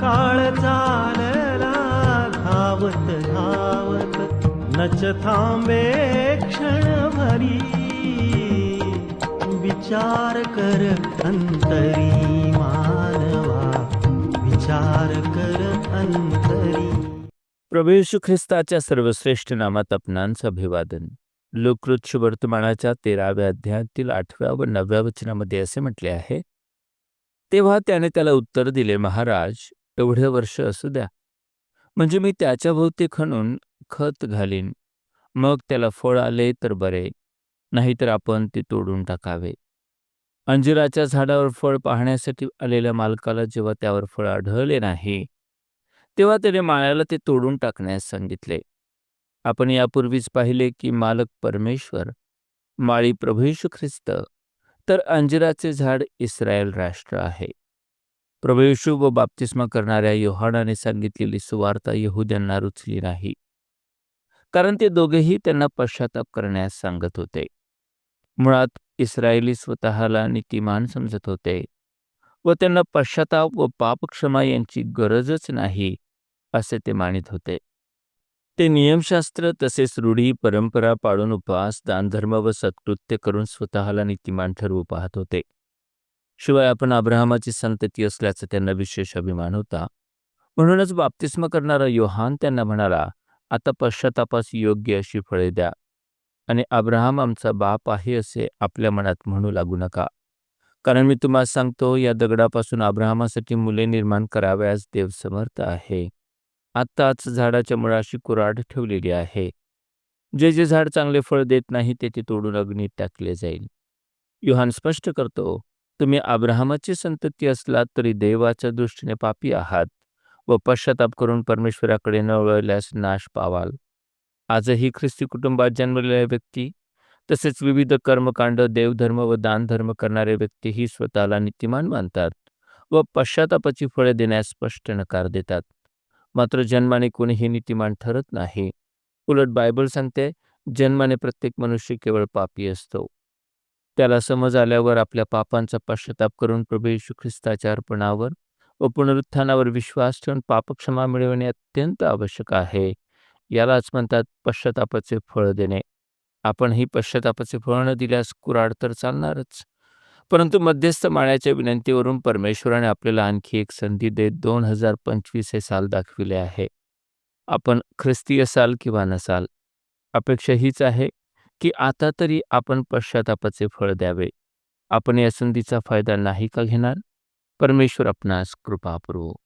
काळ चालला धावत धावत नच थांबे क्षणभरी. विचार कर अंतरी मानवा विचार कर अंतरी. प्रभू ख्रिस्ताच्या सर्वश्रेष्ठ नामात आपणांचं अभिवादन. लोकवृक्ष वर्तमानाच्या तेराव्या अध्यायातील आठव्या व नवव्या वचनामध्ये असे म्हटले आहे तेव्हा त्याने त्याला उत्तर दिले महाराज एवढे वर्ष असू द्या. म्हणजे मी त्याच्याभोवती खणून खत घालीन. मग त्याला फळ आले तर बरे. नाहीतर आपण ते तोडून टाकावे. अंजिराच्या झाडावर फळ पाहण्यासाठी आलेल्या मालकाला जेव्हा त्यावर फळ आढळले नाही तेव्हा त्याने माळ्याला ते तोडून टाकण्यास सांगितले. आपण यापूर्वीच पाहिले की मालक परमेश्वर माळी प्रभू ख्रिस्त तर अंजिराचे झाड इस्रायल राष्ट्र आहे. प्रभयशू व बाप्तिस्मा करणाऱ्या योहानाने सांगितलेली सुवार्ता यहुद्यांना रुचली नाही. कारण ते दोघेही त्यांना पश्चाताप करण्यास सांगत होते. मुळात इस्रायली स्वतःला नीतिमान समजत होते व त्यांना पश्चाताप व पापक्षमा यांची गरजच नाही असे ते मानित होते. ते नियमशास्त्र तसेच रूढी परंपरा पाळून उपवास दानधर्म व सत्कृत्य करून स्वतःला नीतिमान ठरवू पाहत होते. शिवाय आपण अब्राहमाची संतती असल्याचा त्यांना विशेष अभिमान होता. म्हणूनच बाप्तिस्म करणारा योहान त्यांना म्हणाला आता पश्चातापास योग्य अशी फळे द्या. आणि अब्राहम आमचा बाप आहे असे आपल्या मनात म्हणू लागू नका. कारण मी तुम्हाला सांगतो या दगडापासून अब्राहमासाठी मुले निर्माण कराव्यास देव समर्थ आहे. आत्ताच झाडाच्या मुळाशी कुराड ठेवलेली आहे. जे जे झाड चांगले फळ देत नाही ते ते तोडून अग्नीत टाकले जाईल. युहान स्पष्ट करतो तुम्ही अब्राहमाची संतती असलात तरी देवाच्या दृष्टीने पापी आहात व पश्चाताप करून परमेश्वराकडे न वळल्यास नाश पावाल. आजही ख्रिस्ती कुटुंबात जन्मलेल्या व्यक्ती तसेच विविध कर्मकांड देवधर्म व दानधर्म करणारे व्यक्तीही स्वतःला नीतिमान मानतात व पश्चातापाची फळे देण्यास स्पष्ट नकार देतात. मात्र जन्माने कोणीही नीतिमान ठरत नाही. उलट बायबल सांगते जन्माने प्रत्येक मनुष्य केवळ पापी असतो. त्याला समज आल्यावर आपल्या पापांचा पश्चाताप करून प्रभू येशू ख्रिस्ताच्या अर्पणावर व पुनरुत्थानावर विश्वास ठेवून पापक्षमा मिळवणे अत्यंत आवश्यक आहे. यालाच म्हणतात पश्चातापाचे फळ देणे. आपण ही पश्चातापाचे फळ न दिल्यास कुराड तर चालणारच. परंतु मध्यस्थ माळ्याच्या विनंतीवरून परमेश्वराने आपल्याला आणखी एक संधी देत दोन हजार पंचवीस हे साल दाखविले आहे. आपण ख्रिस्तीय साल किंवा नसाल. अपेक्षा हीच आहे की आता तरी आपण पश्चातापाचे फळ द्यावे. आपण या संधीचा फायदा नाही का घेणार? परमेश्वर आपणास कृपा पुरवो